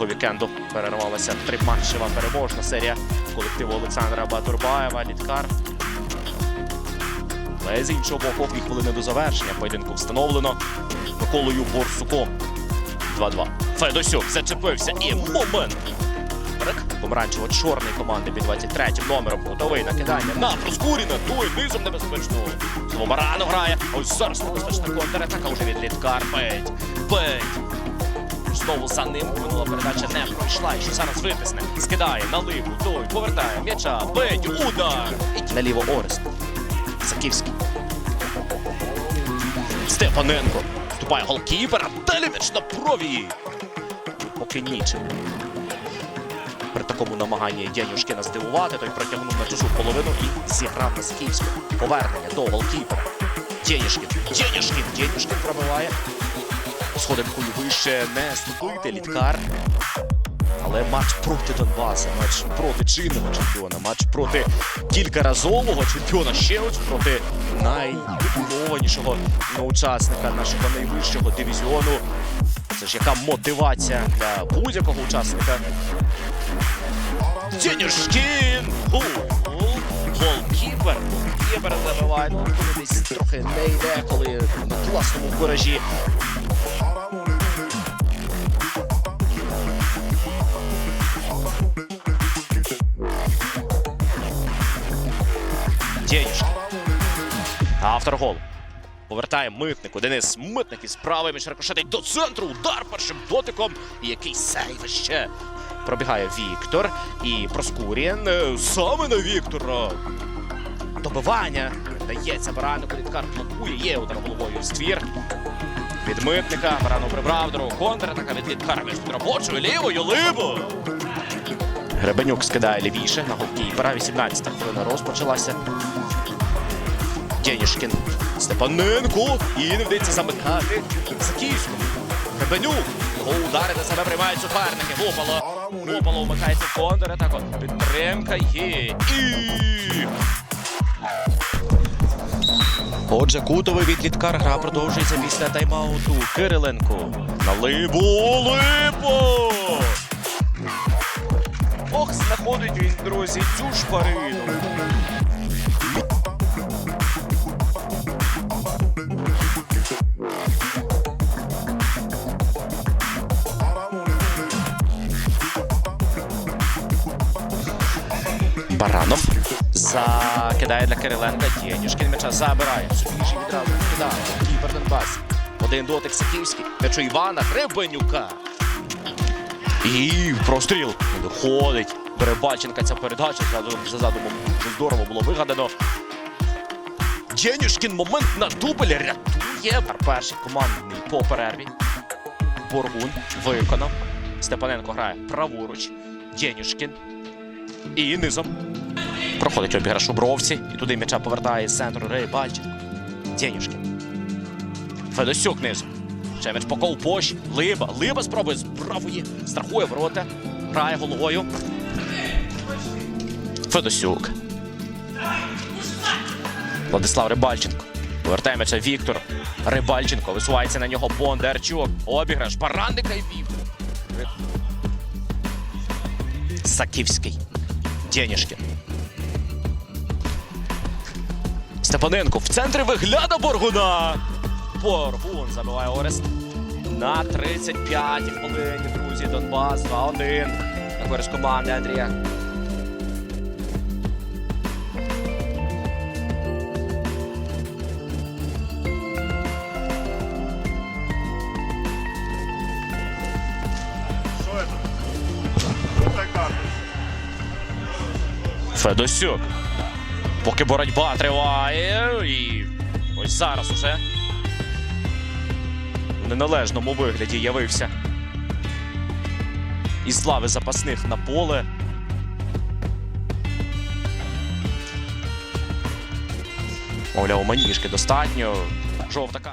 цього вікенду перервалася триматчева переможна серія колективу Олександра Батурбаєва. Літкар. Але з іншого боку, дві хвилини до завершення поєдинку встановлено Миколою Борсуком. 2-2. Федосюк зачепився і момент. Помаранчево-чорної команди під 23 номером. Готовий накидання на Проскуріна. Той низом небезпечно. Знову Баранов грає. Ось зараз небезпечна контратака вже від Літкар. Бить. Бить. Знову за ним минула передача не пройшла. І що зараз витисне. Скидає на ливу. Той повертає м'яча. Бить. Удар. Наліво Орест. Саківський. Степаненко. Вступає голкіпер. Далі м'яч на провії. Поки нічим. При такому намаганні Дянюшкина здивувати, той протягнув на чужу половину і зіграв на Саківську. Повернення до голкіпера. Дєнюшкін. Дєнюшкін. Дєнюшкін пробиває. Сходинкою вище не ступити літкар. Але матч проти Донбаса, матч проти чинного чемпіона, матч проти кількаразового чемпіона, ще ось проти найтитулованішого учасника нашого найвищого дивізіону. Це ж яка мотивація для будь-якого учасника. Дянюшкін! Гол! Гол! Голкіпер! Голкіпер забиває. Ну, коли десь трохи не йде, коли на класному куражі. Дєнюшкін. Автор голу. Повертає митнику. Денис Митник із правої між рикошетить до центру. Удар першим дотиком. І який сейв ще. Пробігає Віктор і Проскурін. Е, Саме на Віктора. Добивання. Дається Баранику. Літкар блокує. Є удар головою ствір. Від митника. Баранов прибрав дорогу. Контратака від Літкара між робочою лівою. Либо. Гребенюк скидає лівіше на голкіпера. 18-та хвилина розпочалася. Дєнішкін. Степаненко. І не вдається замикати. Заківську. Гребенюк. Його удари на себе приймають суперники. Лопало. Лопало вмикається в контратаку. Підтримка є. І... Отже, кутовий від Літкар гра продовжується після тайм-ауту. Кириленко. На либу. Либо! Ох, знаходить він, друзі, цю шпарину. Баранов закидає для Кириленка. Дєнюшкін м'яча забирає. Субіжі відразу кидає. Кіпер Донбас. Один дотик Саківський. М'ячу Івана Гребенюка. І простріл доходить. Перебаченка ця передача за задумом дуже здорово було вигадано. Дєнюшкін момент на дубль рятує. Перший командний по перерві. Боргун виконав. Степаненко грає праворуч. Дєнюшкін. І низом. Проходить обіграш у бровці. І туди м'яча повертає з центру Рибальченко. Дєнюшкін. Федосюк низом. Ще м'яч по ковпош. Либа. Либа спробує з правої. Страхує ворота. Грає головою. Федосюк. Владислав Рибальченко. Повертає м'яча Віктор. Рибальченко. Висувається на нього Бондарчук. Обіграш. Барандика і Віктор. Саківський. Дєнішкін. Степаненко в центрі вигляда Боргуна. Боргун забиває Орест. На 35-й хвилині, друзі, Донбас 2-1. На користь команди Андрія. Федосюк. Поки боротьба триває. І ось зараз уже в неналежному вигляді явився. Із слави запасних на поле. Мовляв, маніжки достатньо. Жовта карта.